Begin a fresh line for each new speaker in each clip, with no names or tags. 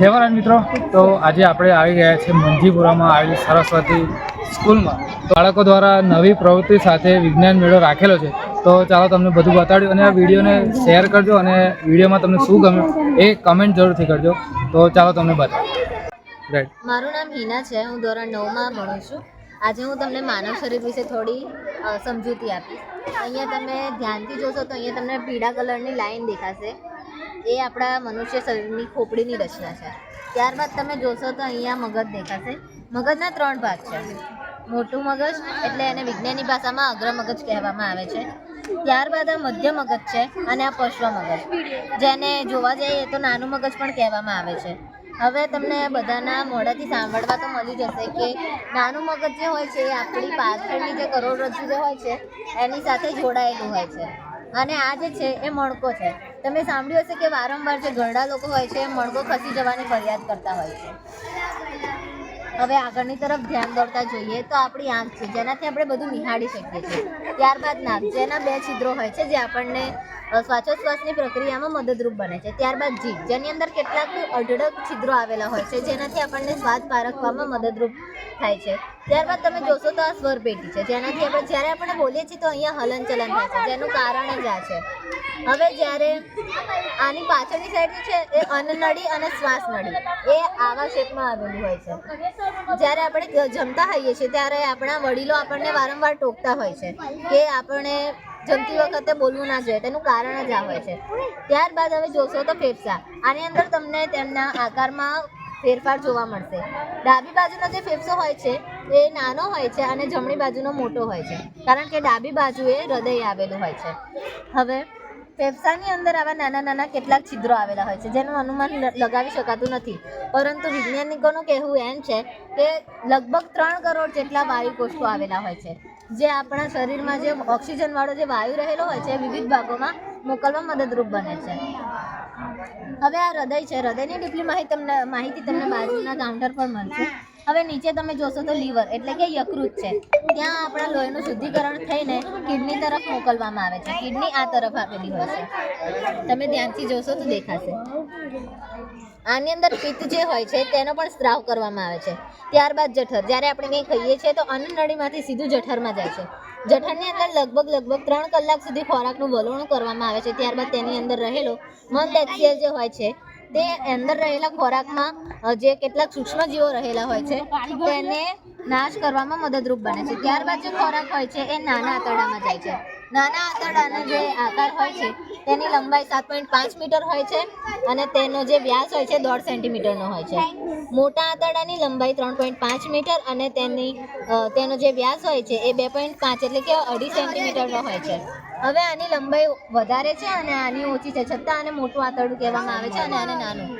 જય મહારાજ મિત્રો. તો આજે આપણે આવી ગયા છે મંજીપુરામાં આવેલી સરસ્વતી સ્કૂલમાં. બાળકો દ્વારા નવી પ્રવૃત્તિ સાથે વિજ્ઞાન મેળો રાખેલો છે. તો ચાલો તમને બધું બતાડ્યું અને આ વિડીયોને શેર કરજો અને વિડીયોમાં તમને શું ગમ્યું એ કમેન્ટ જરૂરથી કરજો. તો ચાલો તમને બતાવું
મારું નામ હિના છે. હું ધોરણ નવમાં ભણું છું. આજે હું તમને માનવ શરીર વિશે થોડી સમજૂતી આપીશ. અહીંયા તમે ધ્યાનથી જોશો તો અહીંયા તમને પીળા કલરની લાઈન દેખાશે. એ આપણા મનુષ્ય શરીરની ખોપડીની રચના છે. ત્યારબાદ તમે જોશો તો અહીંયા મગજ દેખાશે. મગજના ત્રણ ભાગ છે. મોટું મગજ એટલે એને વિજ્ઞાની ભાષામાં અગ્ર મગજ કહેવામાં આવે છે. ત્યારબાદ આ મધ્ય મગજ છે અને આ પશ્વ મગજ. જેને જોવા જઈએ તો નાનું મગજ પણ કહેવામાં આવે છે. હવે તમને બધાના મોઢાથી સાંભળવા તો મળી જશે કે નાનું મગજ જે હોય છે એ આપણી પાછળની જે કરોડરજ્જુ જે હોય છે, એની સાથે જોડાયેલું હોય છે. અને આ જે છે એ મણકો છે. તમે સાંભળ્યું હશે કે વારંવાર જે ઘરડા લોકો હોય છે, મણકો ખસી જવાની ફરિયાદ કરતા હોય છે. હવે આગળની તરફ ધ્યાન દોરતા જોઈએ તો આપણી આંખ છે. જેનાથી આપણે બધું નિહાળી શકીએ છીએ. ત્યારબાદ નાક, જેના બે છિદ્રો હોય છે, જે આપણને અ, શ્વાસોચ્છ્વાસની પ્રક્રિયામાં મદદરૂપ બને છે. ત્યારબાદ જીભ જેની અંદર કેટલાક અઢળક છિદ્રો આવેલા હોય છે જેનાથી આપણને સ્વાદ પારખવામાં મદદરૂપ થાય છે. ત્યારબાદ તમે જોશો તો આ સ્વર પેટી છે. જેનાથી આપણે જ્યારે આપણે બોલીએ છીએ તો અહીંયા હલનચલન થાય છે જેનું કારણ જ આ છે. હવે જ્યારે આની પાછળની સાઈડ છે એ અન્નનળી અને શ્વાસ નળી એ આવા શેપમાં આવેલું હોય છે. જ્યારે આપણે જમતા હોઈએ છીએ ત્યારે આપણા વડીલો આપણને વારંવાર ટોકતા હોય છે કે આપણે જમતી વખતે બોલવું ના જોઈએ, તેનું કારણ જ આ હોય છે. ત્યારબાદ હવે જોશો તો ફેફસા. આની અંદર તમને તેમના આકારમાં ફેરફાર જોવા મળશે. ડાબી બાજુનો જે ફેફસો હોય છે, એ નાનો હોય છે અને જમણી બાજુનો મોટો હોય છે. કારણ કે ડાબી બાજુએ હૃદય આવેલું હોય છે. હવે ફેફસાની અંદર આવા નાના નાના કેટલાક છિદ્રો આવેલા હોય છે, જેનું અનુમાન લગાવી શકાતું નથી. પરંતુ વૈજ્ઞાનિકોનું કહેવું એમ છે કે લગભગ ત્રણ કરોડ જેટલા વાયુ કોષો આવેલા હોય છે, જે આપણા શરીરમાં જે ઓક્સિજનવાળો જે વાયુ રહેલો હોય છે વિવિધ ભાગોમાં મોકલવા મદદરૂપ બને છે. હવે આ હૃદય છે, હૃદયની ડીપલી માહિતી તમને માહિતી તમને બાજુના કાઉન્ટર પર મળશે. હવે નીચે તમે જોશો તો લીવર એટલે કે યકૃત છે. ત્યાં આપણા લોહીનું શુદ્ધિકરણ થઈને કિડની તરફ મોકલવામાં આવે છે. કિડની આ તરફ આપેલી હોય છે. તમે ધ્યાનથી જોશો તો દેખાશે. આની અંદર પિત્ત જે હોય છે તેનો પણ સ્ત્રાવ કરવામાં આવે છે. ત્યારબાદ જઠર. જ્યારે આપણે કંઈ ખાઈએ છીએ તો અન્નનળીમાંથી સીધું જઠરમાં જાય છે. જઠરની અંદર લગભગ લગભગ ત્રણ કલાક સુધી ખોરાકનું વલોણું કરવામાં આવે છે. ત્યારબાદ તેની અંદર રહેલો મંદ જે હોય છે તે અંદર રહેલા ખોરાકમાં જે કેટલાક સૂક્ષ્મજીવો રહેલા હોય છે, તેને નાશ કરવામાં મદદરૂપ બને છે. ત્યારબાદ જે ખોરાક હોય છે, એ નાના આંતરડામાં જાય છે. નાના આંતરડાનો જે આકાર હોય છે, તેની લંબાઈ સાત પોઈન્ટ પાંચ મીટર હોય છે અને તેનો જે વ્યાસ હોય છે, દોઢ સેન્ટીમીટરનો હોય છે. મોટા આંતરડાની લંબાઈ ત્રણ પોઈન્ટ પાંચ મીટર અને તેની તેનો જે વ્યાસ હોય છે, એ બે પોઈન્ટ પાંચ એટલે કે અઢી સેન્ટીમીટરનો હોય છે. હવે આની લંબાઈ વધારે છે અને આની ઓછી છે, છતાં આને મોટું આંતરડું કહેવામાં આવે છે અને આને નાનું.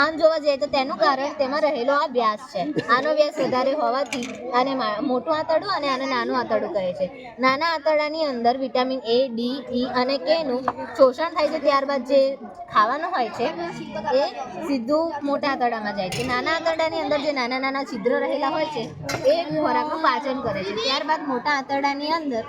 આમ જોવા જઈએ તો તેનું કારણ તેમાં રહેલો આ વ્યાસ છે. આનો વ્યાસ વધારે હોવાથી આને મોટું આંતરડું અને આને નાનું આંતરડું કહે છે. નાના આંતરડાની અંદર વિટામિન એ, ડી, ઈ અને કે નું શોષણ થાય છે ત્યારબાદ જે ખાવાનું હોય છે, એ સીધું મોટા આંતરડામાં જાય છે. નાના આંતરડાની અંદર જે નાના નાના છિદ્ર રહેલા હોય છે, એ ખોરાકનું પાચન કરે છે. ત્યારબાદ મોટા આંતરડાની અંદર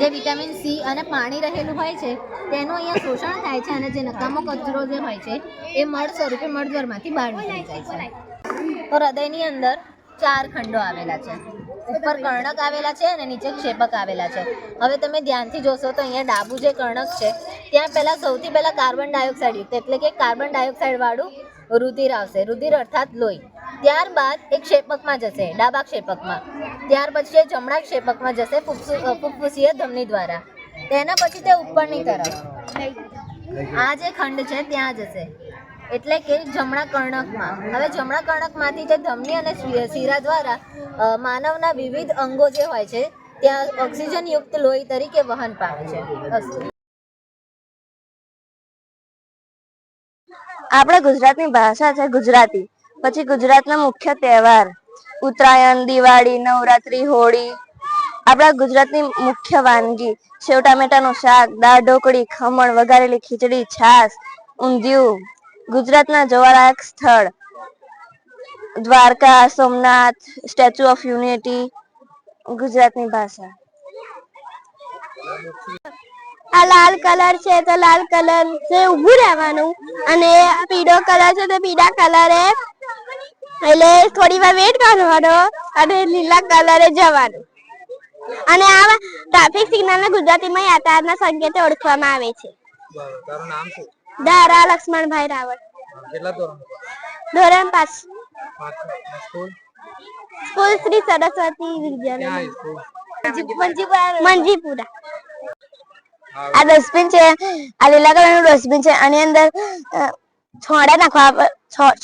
જે વિટામિન સી અને પાણી રહેલું હોય છે, તેનું અહીંયા શોષણ થાય છે અને જે નકામો કચરો જે હોય છે, એ મળ સ્વરૂપે મળદ્વરમાંથી બહાર નીકળી જાય છે. તો હૃદયની અંદર ચાર ખંડો આવેલા છે. ઉપર કર્ણક આવેલા છે અને નીચે ક્ષેપક આવેલા છે. હવે તમે ધ્યાનથી જોશો તો અહીંયા ડાબુ જે કર્ણક છે, ત્યાં પહેલાં સૌથી પહેલાં કાર્બન ડાયોક્સાઇડ યુક્ત, એટલે કે કાર્બન ડાયોક્સાઇડવાળું રુધિર આવશે. રુધિર અર્થાત લોહી. ત્યારબાદ એક ક્ષેપકમાં જશે, ડાબા ક્ષેપકમાં ત્યાર પછી એ જમણા ક્ષેપકમાં જશે ફુફસુ- ધમની દ્વારા. તેના પછી તે ઉપરની તરફ. આ જે ખંડ છે ત્યાં જશે. એટલે કે જમણા કર્ણકમાં. હવે જમણા કર્ણકમાંથી જે ધમની અને શીરા દ્વારા માનવના વિવિધ અંગો જે હોય છે, ત્યાં ઓક્સિજનયુક્ત લોહી તરીકે વહન પામે છે.
આપણા ગુજરાતની ભાષા છે ગુજરાતી. પછી ગુજરાતના મુખ્ય તહેવાર, ઉત્તરાયણ, દિવાળી, નવરાત્રી, હોળી. આપણા ગુજરાતની મુખ્ય વાનગી, સેવ ટામેટાનું શાક, દાળ ઢોકળી, ખમણ વઘારેલી ખીચડી, છાશ, ઊંધિયું, ગુજરાતના જોવાલાયક સ્થળ, Dwarka, Somnath, statue of unity, ગુજરાતની ભાષા. આ લાલ કલર છે તો લાલ કલર છે ઊભું રહેવાનું. અને પીળો કલર છે તો પીળા કલરે એટલે થોડી વાર વેટ કરવાનો અને લીલા કલરે જવાનું. અને આ ટ્રાફિક સિગ્નલ ને ગુજરાતીમાં યાતાયાતના સંકેતે ઓળખવામાં આવે છે.
બરાબર. તારું નામ શું?
દારા લક્ષ્મણભાઈ રાવળ.
કેટલા ધોરણ?
ધોરણ પાંચ
સ્કૂલ?
સ્કૂલ શ્રી સરસ્વતી વિદ્યાલય મંજીપુરા. આ ડસ્ટબિન છે. આ લીલા કલરનું ડસ્ટબિન છે. આની અંદર છોડા નાખવા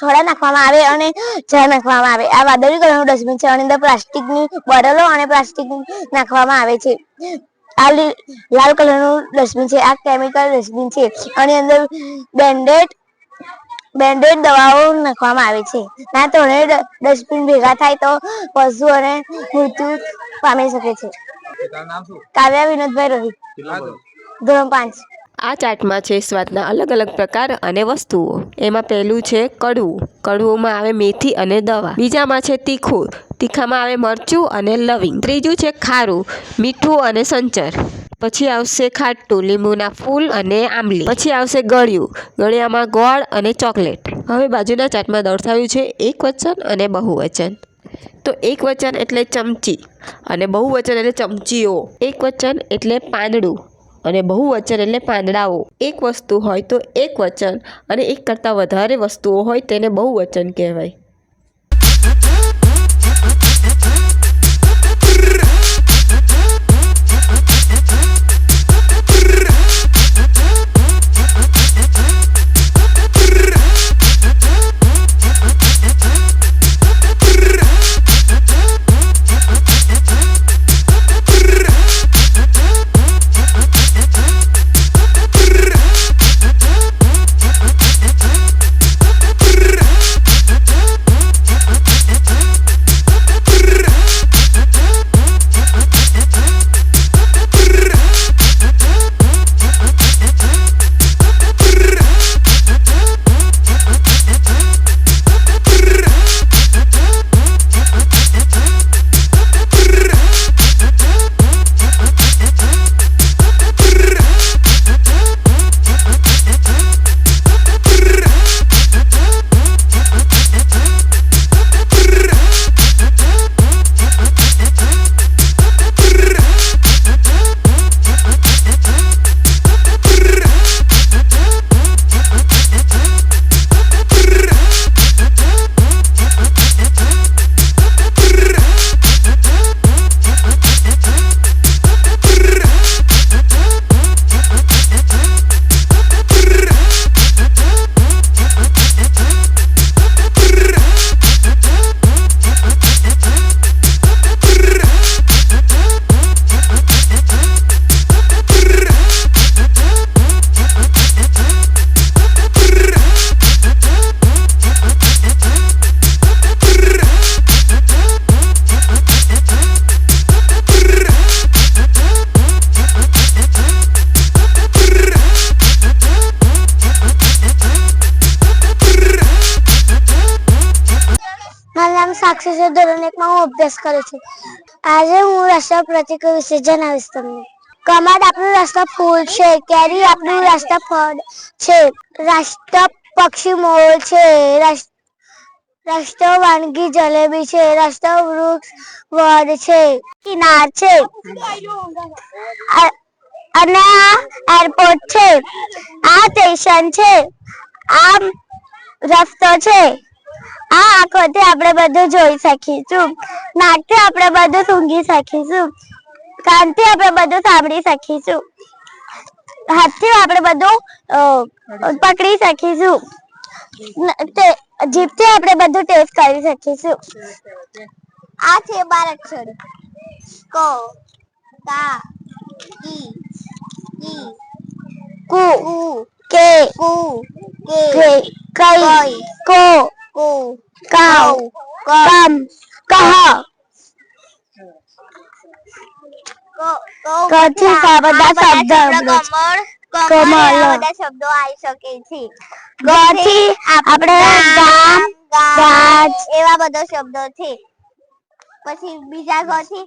છોડા નાખવામાં આવે અને ઝાડ નાખવામાં આવે. આ વાદળી કલરનું ડસ્ટબિન છે. આની અંદર પ્લાસ્ટિકની બોટલો અને પ્લાસ્ટિક નાખવામાં આવે છે. આ લાલ કલરનું ડસ્ટબિન છે. આ કેમિકલ ડસ્ટબિન છે. આની અંદર બેન્ડેડ બેન્ડેડ દવાઓ નાખવામાં આવે છે. ના તો ડસ્ટબિન ભેગા થાય તો પશુઓને મૃત્યુ પામી શકે છે. કાવ્યા વિનોદભાઈ રોહિત
ધોરણ
પાંચ.
આ ચાટમાં છે સ્વાદના અલગ અલગ પ્રકાર અને વસ્તુઓ. એમાં પહેલું છે કડવું. કડવુંમાં આવે મેથી અને દવા. બીજામાં છે તીખું. તીખામાં આવે મરચું અને લવિંગ. ત્રીજું છે ખારું, મીઠું અને સંચર. પછી આવશે ખાટું, લીંબુના ફૂલ અને આંબલી. પછી આવશે ગળ્યું. ગળ્યામાં ગોળ અને ચોકલેટ. હવે બાજુના ચાટમાં દર્શાવ્યું છે એક વચન અને બહુવચન. તો એક વચન એટલે ચમચી અને બહુવચન એટલે ચમચીઓ. એક વચન એટલે પાંદડું. અને બહુવચન એટલે પાંદડાઓ. એક વસ્તુ હોય તો એક વચન અને એક કરતાં વધારે વસ્તુઓ હોય તેને બહુવચન કહેવાય.
સાક્ષી છે, ધોરણ એકમાં હું અભ્યાસ કરું છું. આજે હું રાષ્ટ્ર પ્રતિક વિશે જણાવીશ તમને. કમાડ આપણું રાષ્ટ્ર ફૂલ છે, કેરી આપણું રાષ્ટ્ર ફળ છે. રાષ્ટ્ર પક્ષી મોર છે, રાષ્ટ્ર વાનગી જલેબી છે, રાષ્ટ્ર વૃક્ષ વડ છે, કિનાર છે. અને આ એરપોર્ટ છે. આ સ્ટેશન છે. આ રસ્તો છે. આ આંખોથી આપણે બધું જોઈ શકીશું. નાકથી આપણે બધું સૂંઘી શકીશું. કાનથી આપણે બધું સાંભળી શકીશું. હાથથી આપણે બધું અ, પકડી શકીશું. ન- તે જીભથી આપણે બધું ટેસ્ટ કરી શકીશું. આ છે બાર અક્ષર ક કા કી કી કુ કે કુ કે કઈ કો કો કાવ કમ કહ. કથી આ બધા શબ્દ કમળ બધા શબ્દો આવી શકે છે. ગથી આપણે ગામ ગાજ. એવા બધા શબ્દો છે. પછી બીજા ગથી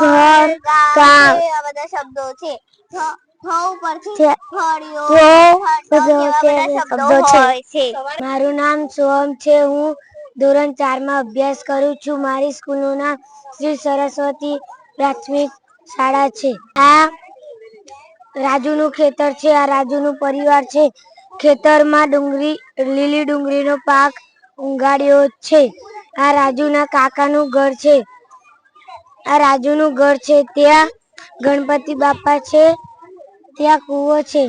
ઘર ગામ. એવા બધા શબ્દો છે.
મારું નામ સોમ છે. હું ધોરણ ચારમાં અભ્યાસ કરું છું. મારી સ્કૂલનું નામ શ્રી સરસ્વતી પ્રાથમિક શાળા છે. આ રાજુનું ખેતર છે. આ રાજુનું પરિવાર છે. ખેતરમાં ડુંગળી લીલી ડુંગળીનો પાક ઉગાડ્યો છે. આ રાજુના કાકાનું ઘર છે. આ રાજુનું ઘર છે. ત્યાં ગણપતિ બાપા છે. ત્યાં કૂવો છે.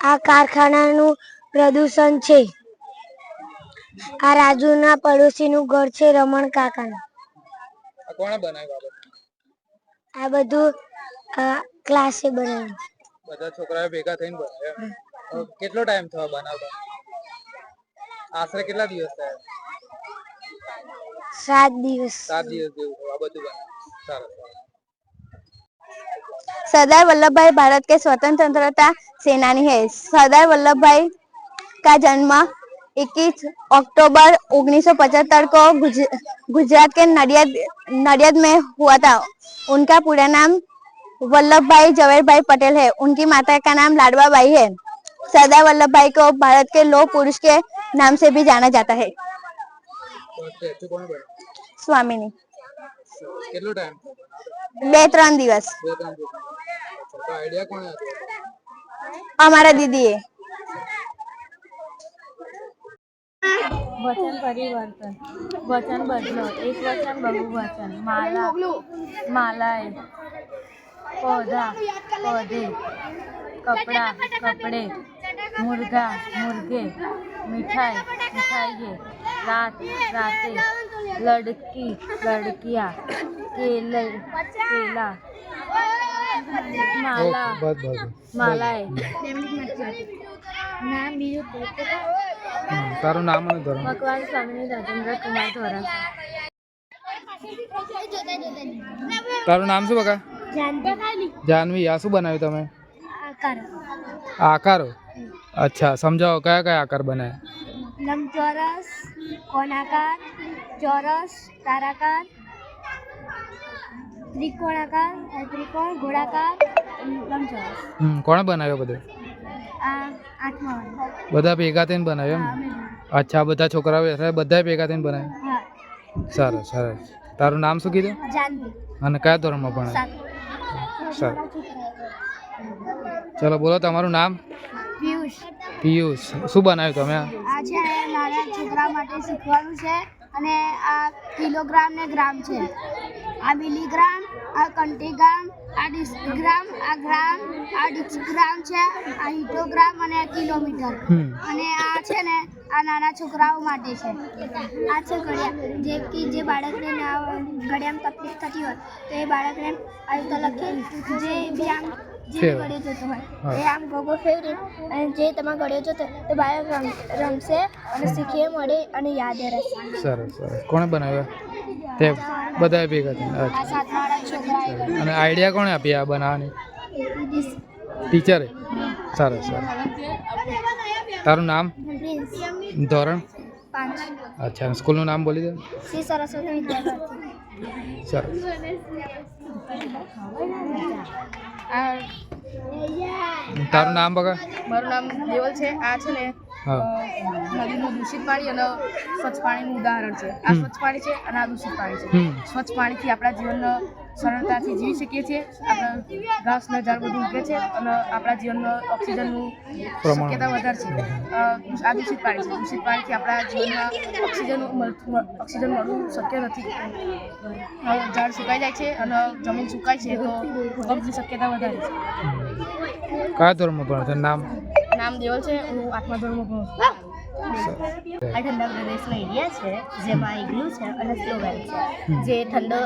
આ કારખાનાનું પ્રદૂષણ છે. આ રાજુના પડોશીનું ઘર છે રમણ કાકાનું
આ કોણે બનાવ્યું આ બધું?
ક્લાસે બનાવ્યું.
બધા છોકરાઓ ભેગા થઈને બનાવ્યા કેટલો ટાઈમ થયો બનાવતા? આશરે કેટલા દિવસ થયા?
સાત દિવસ.
સાત દિવસ જેવું આ બધું બનાવ્યું. સારું.
सरदार वल्लभ भाई भारत के स्वतंत्रता सेनानी है। सरदार वल्लभ भाई का जन्म 21 अक्टूबर 1975 को गुजरात के नडियाद नडियाद में हुआ था। उनका पूरा नाम वल्लभ भाई जवेर भाई पटेल है। उनकी माता का नाम लाडवा बाई है। सरदार वल्लभ भाई को भारत के लोह पुरुष के नाम से भी जाना जाता है। स्वामिनी। બે ત્રણ દિવસ.
બે ત્રણ દિવસ
અમારા દીદીએ.
વચન પરિવર્તન. વચન બદલો. એક વચન બહુ વચન માલા. માલાએ પૌધા, પૌધે, કપડા, કપડે, મુર્ગા, મુર્ગે, મીઠાઈ, મીઠાઈએ રાત રાતે લડકી લડકિયા કેલે કેલા માલા માલાએ.
હમ, તારું નામ અને ધોરણ.
ભગવાન સ્વામી રાજેન્દ્ર કુમાર ધોરણ.
તારું નામ શું બકા? જાનવી. આ શું બનાવ્યું તમે? આકારો. અચ્છા સમજાવો કયા કયા આકાર બનાવ્યા
લંબચોરસ કોણાકાર ચોરસ તારાકાર ત્રિકોણાકાર ત્રિકોણ ગોળાકાર લંબચોરસ
કોણે બનાવ્યો બધું. બધા ભેગા થઈને બનાવ્યો એમ? અચ્છા બધા છોકરાઓ બધા ભેગા થઈને બનાવ્યું?
સારું
સરસ. સરસ તારું નામ શું કીધું? અને કયા ધોરણમાં ભણે? સરસ ચલો બોલો તમારું નામ?
પિયુષ.
પિયુષ શું બનાવ્યું તમે આ?
છે નાના છોકરા માટે શીખવાનું છે અને આ કિલોગ્રામ ને ગ્રામ છે. આ મિલીગ્રામ આ કન્ટીગ્રામ આ ડિસ્ગ્રામ આ ગ્રામ આ ડિસ્ગ્રામ છે આ હિટોગ્રામ અને કિલોમીટર.
હમ.
અને આ છે ને આ નાના છોકરાઓ માટે છે. આ છે ઘડિયાળ. જે કે જે બાળકને ના ઘડિયાળમાં તકલીફ થતી હોય તો એ બાળકને આ રીતે લખે. જે બી આમ જે ગળ્યો જતો હોય. એ આમ ગોગો ફેરવી અને જે તમે ગળ્યો જતો તો બાળક રમશે અને શીખીએ મળે અને યાદ રહેશે
સરસ સરસ. કોણે બનાવ્યા? તે બધા ભેગા થઈને. અને આઈડિયા કોણે આપી આ બનાવવાની? ટીચરે? સરસ સરસ. તારું નામ? ધોરણ? અચ્છા સ્કૂલનું નામ બોલી દે.
શ્રી સરસ્વતી વિદ્યાભારતી
સરસ. તારું નામ બગા
મારું નામ દેવલ છે. આ છે ને નદીનું દૂષિત પાણી અને સ્વચ્છ પાણીનું ઉદાહરણ છે. આ સ્વચ્છ પાણી છે અને આ દૂષિત પાણી છે. સ્વચ્છ પાણીથી આપણા જીવનને સરળતાથી જીવી શકીએ છીએ. આપણા ઘાસના ઝાડ બધું ઉગે છે અને આપણા જીવનમાં ઓક્સિજનનું શક્યતા વધારે છે. આ દૂષિત પાણી છે. દૂષિત પાણીથી આપણા જીવનમાં ઓક્સિજન ઓક્સિજન મળવું શક્ય નથી. ઝાડ સુકાઈ જાય છે અને જમીન સુકાય છે તો ભૂકંપની શક્યતા વધારે છે.
કયા ધોરણમાં ભણો તારું નામ
નામ દેવલ છે હું આઠમા ધોરણમાં ભણું
આ ઠંડા પ્રદેશનો એરિયા છે જેમાં ઇગ્લુ છે અને સ્લોવેલ છે. જે ઠંડો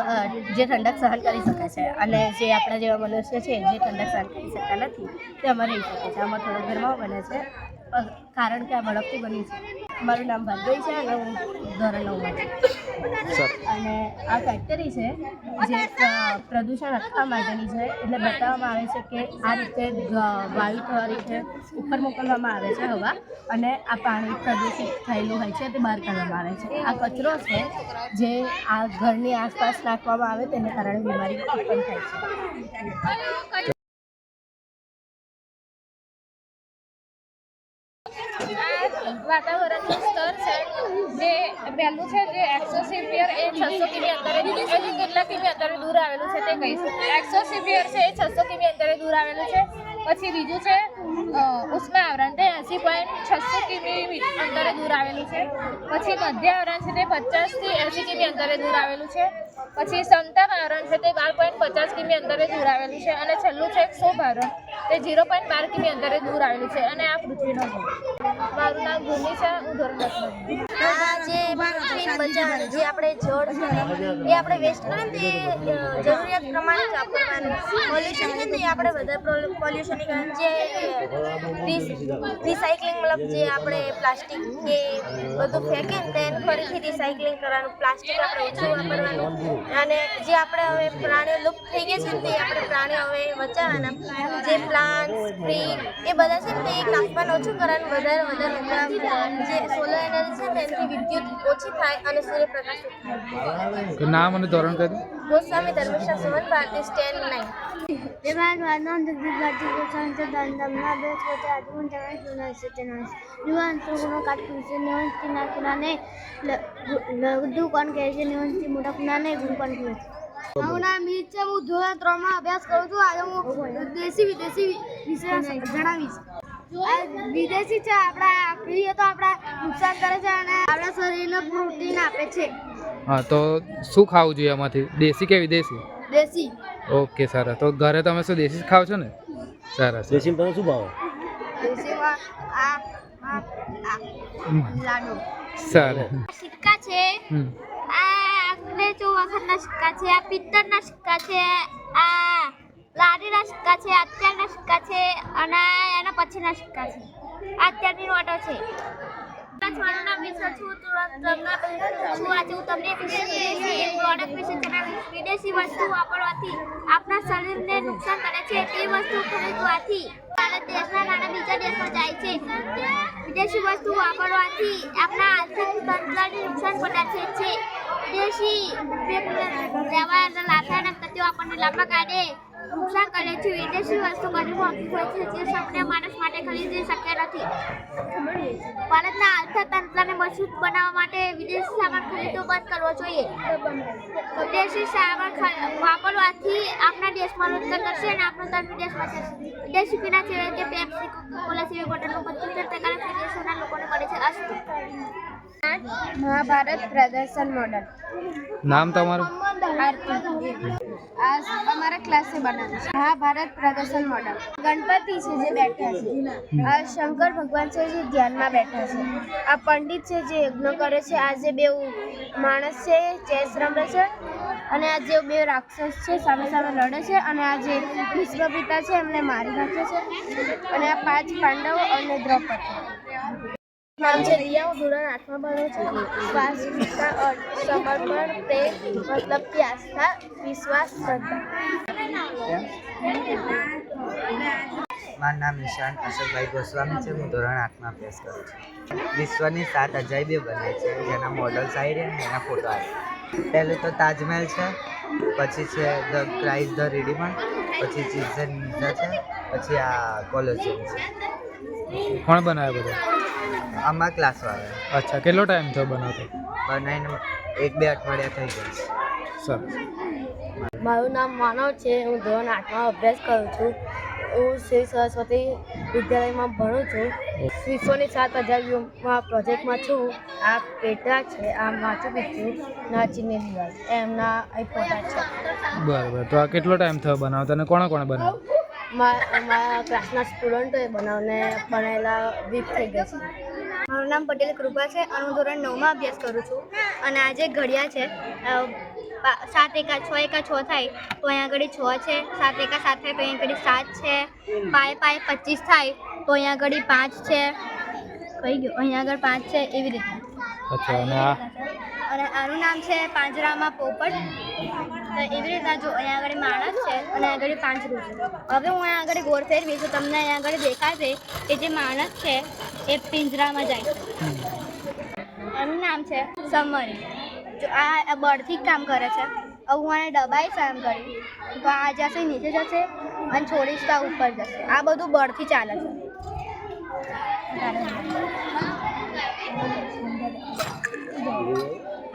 જે ઠંડક સહન કરી શકે છે અને જે આપણા જેવા મનુષ્ય છે જે ઠંડક સહન કરી શકતા નથી તે અમારે રહી શકે છે. આમાં થોડો ગરમાવો બને છે. કારણ કે આ બરફથી બની છે. મારું નામ ભાર્ગવી છે અને હું ધોરણ નવમાં છું. અને આ ફેક્ટરી છે જે પ્રદૂષણ અટકાવવા માટેની છે. એટલે બતાવવામાં આવે છે કે આ રીતે વાયુ થવા રીતે ઉપર મોકલવામાં આવે છે હવા અને આ પાણી પ્રદૂષિત થયેલું હોય છે તે બહાર કાઢવામાં આવે છે. આ કચરો છે જે આ ઘરની આસપાસ નાખવામાં આવે તેને કારણે બીમારી ઉત્પન્ન થાય છે. પહેલું છે જે એક્સોસિપિયર એ છસો કિમી અંતરે હજી કેટલા કિમી અંતરે દૂર આવેલું છે તે કહીશું. એક્સોસિપિયર છે એ છસો કિમી અંતરે દૂર આવેલું છે. પછી બીજું છે ઉષ્મા આવરણ તે એંસી પોઈન્ટ છસો કિમી અંતરે દૂર આવેલું છે. પછી મધ્ય આવરણ છે તે પચાસથી એંસી કિમી અંતરે દૂર આવેલું છે. પછી સમતક આવરણ છે તે બાર પોઈન્ટ પચાસ કિમી અંતરે દૂર આવેલું છે. અને છેલ્લું છે શોભ આવરણ તે ઝીરો પોઈન્ટ બાર કિમી અંતરે દૂર આવેલું છે. અને આ પૃથ્વીનો મારું નામ ભૂમિ છે, હું ધોરણ દસમાં
જે આપણે જળ છે એ આપણે વેસ્ટ કરે ને તે જરૂરિયાત પ્રમાણે વાપરવાનું. પોલ્યુશન છે ને આપણે વધારે પોલ્યુશન કારણ જે રિસાયકલિંગ મતલબ જે આપણે પ્લાસ્ટિક કે બધું ફેંકે ને, તેને ફરીથી રિસાયકલિંગ કરવાનું પ્લાસ્ટિક આપણે ઓછું વાપરવાનું. અને જે આપણે હવે પ્રાણીઓ લુપ્ત થઈ ગયા છે ને, તે આપણે પ્રાણીઓ હવે બચાવવાના. જે પ્લાન્ટ ટ્રી એ બધા છે ને, તે કાપવાનું ઓછું કરવાનું, વધારે વધારે જે સોલર એનર્જી છે ને એનાથી વિદ્યુત ઓછી થાય અને સૂર્યપ્રકાશ થાય.
તો નામ અને ધોરણ કયું?
Goswami Dharmesh Suman Bharti stand nine.
Devan Varnam Jagdip Bharti Goswami Dandam na bes kote adun jaman suna sitanas. Nuan suguno કાટ કુસે tina kuna ne લઘુ કોણ કહે છે નિવંશથી મોટા કુના ને ગુરુ કોણ કહે છે? મારું નામ મીત છે હું ધોરણ ત્રણમાં અભ્યાસ કરું છું આજે હું દેશી વિદેશી વિશે જણાવીશ. વિદેશી છે આપણા પ્રિય તો આપણા નુકસાન કરે છે અને આપણા શરીરને પ્રોટીન આપે છે.
હા તો શું ખાવું જોઈએ એમાંથી દેશી કે વિદેશી?
દેશી.
ઓકે સરસ તો ઘરે તમે શું દેશી જ ખાવ છો ને? સરસ
દેશી તમે શું ભાવે?
દેશીમાં આ લાડુ.
સરસ
સિક્કા છે.
હમ.
આ અંગ્રેજો વખતના સિક્કા છે આ પિત્તળના સિક્કા છે આ લારીના સિક્કા છે, અત્યારના સિક્કા છે અને એના પછીના સિક્કા છે. અત્યારની નોટો છે. મારું નામ વિશે છું તમને હું તમને વિદેશી પ્રોડક્ટ વિશે વિદેશી વસ્તુ વાપરવાથી આપણા શરીરને નુકસાન કરે છે, તે વસ્તુ ખરીદવાથી દેશના નાના બીજા દેશમાં જાય છે. વિદેશી વસ્તુ વાપરવાથી આપણા આર્થિક તંત્રને નુકસાન પહોંચાડે છે. વિદેશી લેવા લાકડાના તત્વો આપણને લાંબા કાઢે નુકસાન કરે છે, વિદેશી વસ્તુ ઘણી મોંઘી હોય છે, જે સામાન્ય માણસ માટે ખરીદી શક્ય નથી. ભારતના અર્થતંત્રને મજબૂત બનાવવા માટે વિદેશી સામાન ખરીદો બંધ કરવો જોઈએ. વિદેશી સામાન વાપરવાથી આપણા દેશમાં રોજગાર કરશે અને આપણો તન વિદેશમાં જશે. વિદેશી પીણા છે કે પેપ્સી કોલા જેવી બોટલનું પંચોતેર ટકા વિદેશોના લોકોને મળે છે અસ્તુ. મહાભારત પ્રદર્શન મોડલ.
નામ તમારું?
આરતી. આ અમારા ક્લાસે બનાવે છે. મહાભારત પ્રદર્શન મોડલ. ગણપતિ છે જે બેઠા છે. આ શંકર ભગવાન છે જે ધ્યાનમાં બેઠા છે. આ પંડિત છે જે યજ્ઞ કરે છે. આ જે બે માણસ છે ચેસ રમે છે. અને આ જે બે રાક્ષસ છે સામે સામે લડે છે. અને આ જે ભીષ્મ પિતા છે એમને મારી નાખે છે. અને આ પાંચ પાંડવો અને દ્રૌપદી. નામ છે રિયા હું ધોરણ આઠમાં ભણું છું. વાસ્તવિકતા અર્થ સમર્પણ પ્રેમ મતલબ કે આસ્થા વિશ્વાસ શ્રદ્ધા.
મારું નામ નિશાંત અશોકભાઈ ગોસ્વામી છે. હું ધોરણ આઠમાં અભ્યાસ કરું છું. વિશ્વની સાત અજાયબીઓ બને છે. જેના મોડલ્સ આવી રહ્યા અને એના ફોટો આવી પહેલું તો તાજમહેલ છે. પછી છે ધ ક્રાઇસ્ટ ધ રેડીમેડ પછી ચીઝન મિઝા છે. પછી આ કોલેજ છે.
કોણ બનાવ્યું બધા?
આમાં ક્લાસવાળા
અચ્છા કેટલો ટાઈમ થયો બનાવતો?
બનાવીને એક બે અઠવાડિયા થઈ ગયા
સર
મારું નામ માનવ છે હું ધોરણ આઠમાં અભ્યાસ કરું છું. હું શ્રી સરસ્વતી વિદ્યાલયમાં ભણું છું. વિશ્વની સાત હજારમાં પ્રોજેક્ટમાં છું. આ પેટા છે આ માથું પીછું નાચીને દિવાલ એમના એ ફોટા છે.
બરાબર. તો આ કેટલો ટાઈમ થયો બનાવતા અને કોણે કોણે બનાવ્યું?
મા- મારા ક્લાસના સ્ટુડન્ટોએ બનાવને બનાવેલા વીક થઈ ગયા છે. મારું નામ પટેલ કૃપા છે. અને હું ધોરણ નવમાં અભ્યાસ કરું છું. અને આજે ઘડિયા ઘડિયાળ છે. સાત એકા છ એકા છ થાય તો અહીંયા આગળ છ છે. સાત એકા સાત થાય તો અહીંયા આગળ સાત છે. પાય પાય પચીસ થાય તો અહીંયા આગળ પાંચ છે. કઈ ગયો? અહીંયા આગળ પાંચ છે. એવી રીતે.
અચ્છા અને આ
અને આનું નામ છે પાંજરામાં પોપટ. તો એવી રીતના જો અહીંયા આગળ માણસ છે અને આગળ પાંજરું છે. હવે હું અહીંયા આગળ ગોળ ફેરવી તો તમને અહીંયા આગળ દેખાશે કે જે માણસ છે એ પિંજરામાં જાય છે. એનું નામ છે સમરી. જો આ બળથી જ કામ કરે છે. હવે હું આને દબાઈશ આમ કરી. તો આ જશે, નીચે જશે અને છોડીશ તો આ ઉપર જશે. આ બધું બળથી ચાલે છે.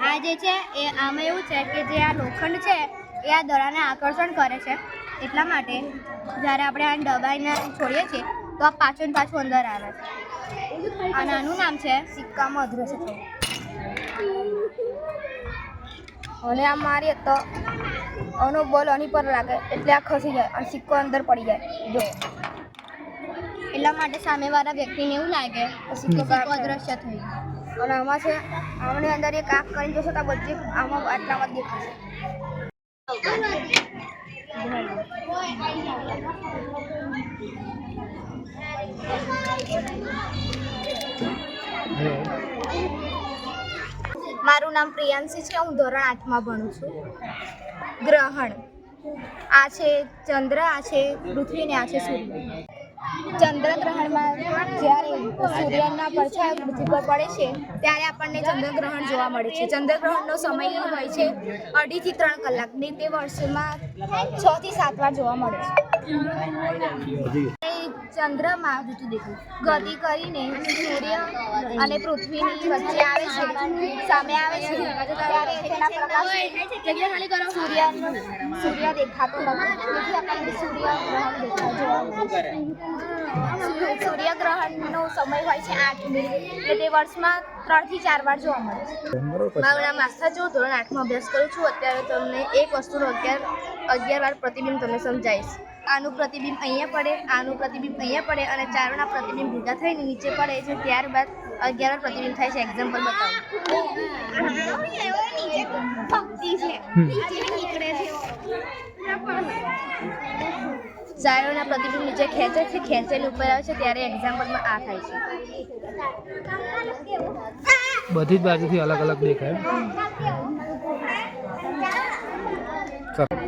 આ જે છે એ આમાં એવું છે કે જે આ લોખંડ છે એ આ દોરાને આકર્ષણ કરે છે. એટલા માટે જ્યારે આપણે આ દબાઈને છોડીએ છીએ તો આ પાછું પાછું અંદર આવે છે. અને આનું નામ છે સિક્કામાં થવું અને આમ મારીએ તો આનો બોલ આની પર લાગે એટલે આ ખસી જાય અને સિક્કો અંદર પડી જાય. જો. એટલા માટે સામેવાળા વ્યક્તિને એવું લાગે કે સિક્કો અદ્રશ્ય થઈ ગયો. અને આમાં છે, આમની અંદર એક આંખ કરીને જોશો તો બધી આમાં આટલામાં જ દેખાશે. મારું નામ પ્રિયાંશી છે, હું ધોરણ આઠમાં ભણું છું. ગ્રહણ. આ છે ચંદ્ર, આ છે પૃથ્વી ને આ છે સૂર્ય. ચંદ્રગ્રહણમાં જ્યારે સૂર્યના પડછાયા પૃથ્વી પર પડે છે, ત્યારે આપણને ચંદ્રગ્રહણ જોવા મળે છે. ચંદ્રગ્રહણનો સમય હોય છે અઢીથી ત્રણ કલાક. ને તે વર્ષમાં છ થી સાત વાર જોવા મળે છે. ચંદ્રમાં ગતિ કરીને સૂર્ય અને પૃથ્વીની વચ્ચે આવે છે, સામે આવે છે, ત્યારે તેના પ્રકાશ સૂર્ય સૂર્ય દેખાતો નથી. આપણને સૂર્યગ્રહણ દેખાય સૂર્ય- સૂર્યગ્રહણનો સમય હોય છે આઠ મિનિટ. એટલે તે વર્ષમાં ત્રણથી ચાર વાર જોવા મળે છે. મારું નામ આસ્થા છે. ધોરણ આઠમાં અભ્યાસ કરું છું. અત્યારે તમને એક વસ્તુનો અગિયાર અગિયાર વાર પ્રતિબિંબ તમને સમજાવીશ. આનું પ્રતિબિંબ અહીંયા પડે આનું પ્રતિબિંબ અહીંયા પડે અને ચારોના પ્રતિબિંબ ભેગા થઈને નીચે પડે છે. ત્યારબાદ અગિયાર વાર પ્રતિબિંબ થાય છે. એક્ઝામ્પલ બતાવું. ચારોના પ્રતિબિંબ નીચે ખેંચે છે ખેંચેલી ઉપર આવે છે ત્યારે એક્ઝામ્પલમાં આ થાય છે.
બધી જ બાજુથી અલગ અલગ દેખાય.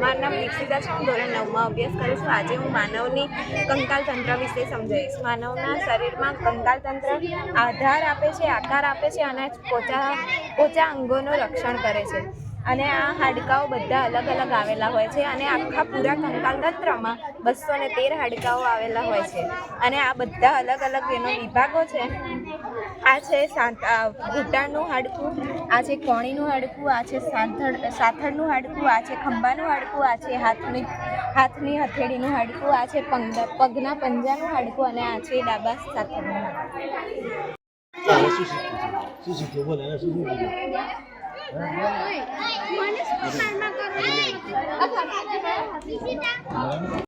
મારું નામ દીક્ષિતા છે હું ધોરણ નવમાં અભ્યાસ કરું છું. આજે હું માનવની કંકાલ તંત્ર વિશે સમજાવીશ. માનવના શરીરમાં કંકાલ તંત્ર આધાર આપે છે આકાર આપે છે અને પોચા પોચા અંગોનું રક્ષણ કરે છે. અને આ હાડકાઓ બધા અલગ અલગ આવેલા હોય છે અને આખા પૂરા કંકાલતંત્રમાં બસો ને તેર હાડકાઓ આવેલા હોય છે. અને આ બધા અલગ અલગ એનો વિભાગો છે. આ છે ઘૂંટાણનું હાડકું, આ છે કોણીનું હાડકું, આ છે સાથળ, સાથળનું હાડકું, આ છે ખંભાનું હાડકું, આ છે હાથની હાથની હથેળીનું હાડકું, આ છે પગ, પગના પંજાનું હાડકું અને આ છે ડાબા સાથળનું હાડકું.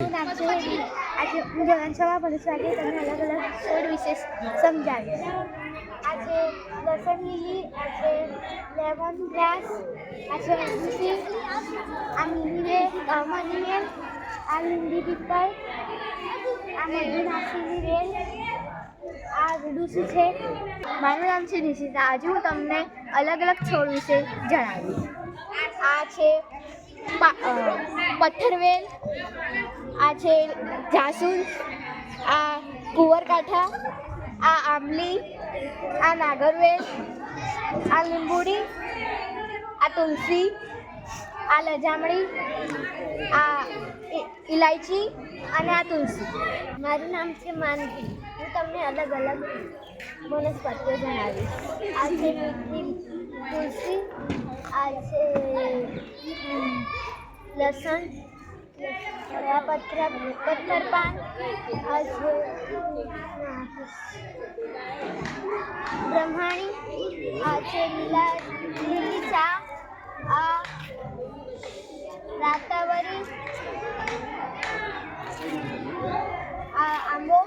આજે હું ધોરણ છમાં ભણું છું આજે તમને અલગ અલગ છોડ વિશે સમજાવીશ આ છે લસણ લીલી આ છે લેમન ગ્રાસ આ છે અરડુસી આ મિની વેલ અ, મની વેલ આ લીંડી પીપળ આ મધુનાસીની વેલ આ અરડુસી છે. મારું નામ છે નિશિતા આજે હું તમને અલગ અલગ છોડ વિશે જણાવીશ. આ છે પથ્થરવેલ. આ છે જાસૂદ આ કુંવરકાંઠા. આ આંબલી. આ નાગરવેલ. આ લીંબુડી. આ તુલસી. આ લજામણી, આ ઇલાયચી અને આ તુલસી. મારું નામ છે માનવી. હું તમને અલગ અલગ વનસ્પતિઓ જણાવીશ. આ છે તુલસી, આ છે લસણ પથ્થર પથ્થર પાન, આ છે બ્રહ્માણી, આ છે લીલા, લીલી ચા, આ રાતાવરી આંબો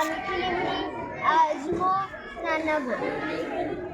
મીઠી લીમડી અજમો નાના ગો